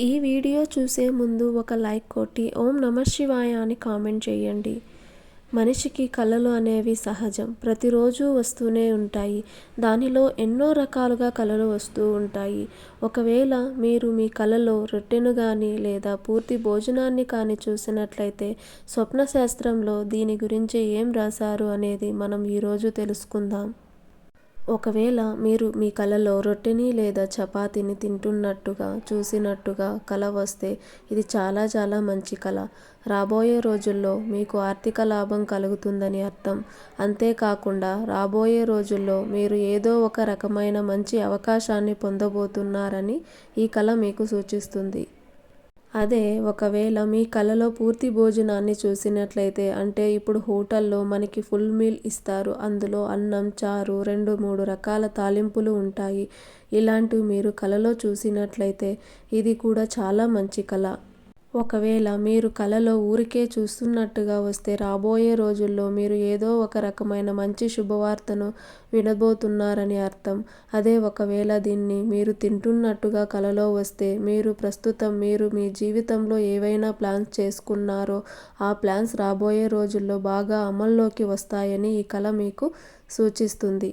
ఈ వీడియో చూసే ముందు ఒక లైక్ కొట్టి ఓం నమ శివాయ అని కామెంట్ చేయండి. మనిషికి కళలు అనేవి సహజం. ప్రతిరోజు వస్తూనే ఉంటాయి. దానిలో ఎన్నో రకాలుగా కళలు వస్తూ ఉంటాయి. ఒకవేళ మీరు మీ కళలో రొట్టెను కానీ లేదా పూర్తి భోజనాన్ని కానీ చూసినట్లయితే స్వప్న శాస్త్రంలో దీని గురించి ఏం రాశారు అనేది మనం ఈరోజు తెలుసుకుందాం. ఒకవేళ మీరు మీ కలలో రొట్టెని లేదా చపాతీని తింటున్నట్టుగా చూసినట్టుగా కల వస్తే ఇది చాలా చాలా మంచి కళ రాబోయే రోజుల్లో మీకు ఆర్థిక లాభం కలుగుతుందని అర్థం. అంతేకాకుండా రాబోయే రోజుల్లో మీరు ఏదో ఒక రకమైన మంచి అవకాశాన్ని పొందబోతున్నారని ఈ కళ మీకు సూచిస్తుంది. అదే ఒకవేళ మీ కలలో పూర్తి భోజనాన్ని చూసినట్లయితే అంటే ఇప్పుడు హోటల్లో మనకి ఫుల్ మీల్ ఇస్తారు. అందులో అన్నం చారు రెండు మూడు రకాల తాలింపులు ఉంటాయి. ఇలాంటివి మీరు కలలో చూసినట్లయితే ఇది కూడా చాలా మంచి కళ. ఒకవేళ మీరు కలలో ఊరికే చూస్తున్నట్టుగా వస్తే రాబోయే రోజుల్లో మీరు ఏదో ఒక రకమైన మంచి శుభవార్తను వినబోతున్నారని అర్థం. అదే ఒకవేళ దీన్ని మీరు తింటున్నట్టుగా కలలో వస్తే మీరు ప్రస్తుతం మీరు మీ జీవితంలో ఏవైనా ప్లాన్స్ చేసుకున్నారో ఆ ప్లాన్స్ రాబోయే రోజుల్లో బాగా అమల్లోకి వస్తాయని ఈ కళ మీకు సూచిస్తుంది.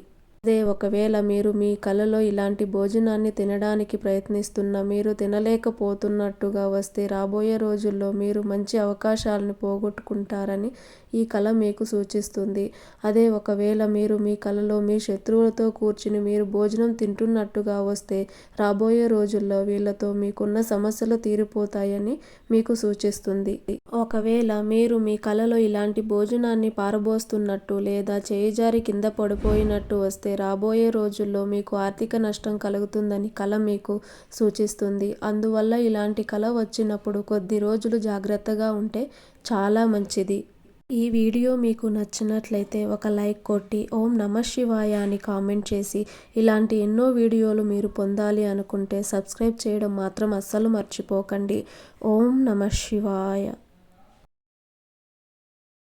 అదే ఒకవేళ మీరు మీ కలలో ఇలాంటి భోజనాన్ని తినడానికి ప్రయత్నిస్తున్న మీరు తినలేకపోతున్నట్టుగా వస్తే రాబోయే రోజుల్లో మీరు మంచి అవకాశాలను పోగొట్టుకుంటారని ఈ కళ మీకు సూచిస్తుంది. అదే ఒకవేళ మీరు మీ కలలో మీ శత్రువులతో కూర్చుని మీరు భోజనం తింటున్నట్టుగా వస్తే రాబోయే రోజుల్లో వీళ్ళతో మీకున్న సమస్యలు తీరిపోతాయని మీకు సూచిస్తుంది. ఒకవేళ మీరు మీ కలలో ఇలాంటి భోజనాన్ని పారబోస్తున్నట్టు లేదా చేయిజారి కింద పడిపోయినట్టు వస్తే రాబోయే రోజుల్లో మీకు ఆర్థిక నష్టం కలుగుతుందని కళ మీకు సూచిస్తుంది. అందువల్ల ఇలాంటి కళ వచ్చినప్పుడు కొద్ది రోజులు జాగ్రత్తగా ఉంటే చాలా మంచిది. ఈ వీడియో మీకు నచ్చినట్లయితే ఒక లైక్ కొట్టి ఓం నమ శివాయ అని కామెంట్ చేసి ఇలాంటి ఎన్నో వీడియోలు మీరు పొందాలి అనుకుంటే సబ్స్క్రైబ్ చేయడం మాత్రం అస్సలు మర్చిపోకండి. ఓం నమ శివాయ.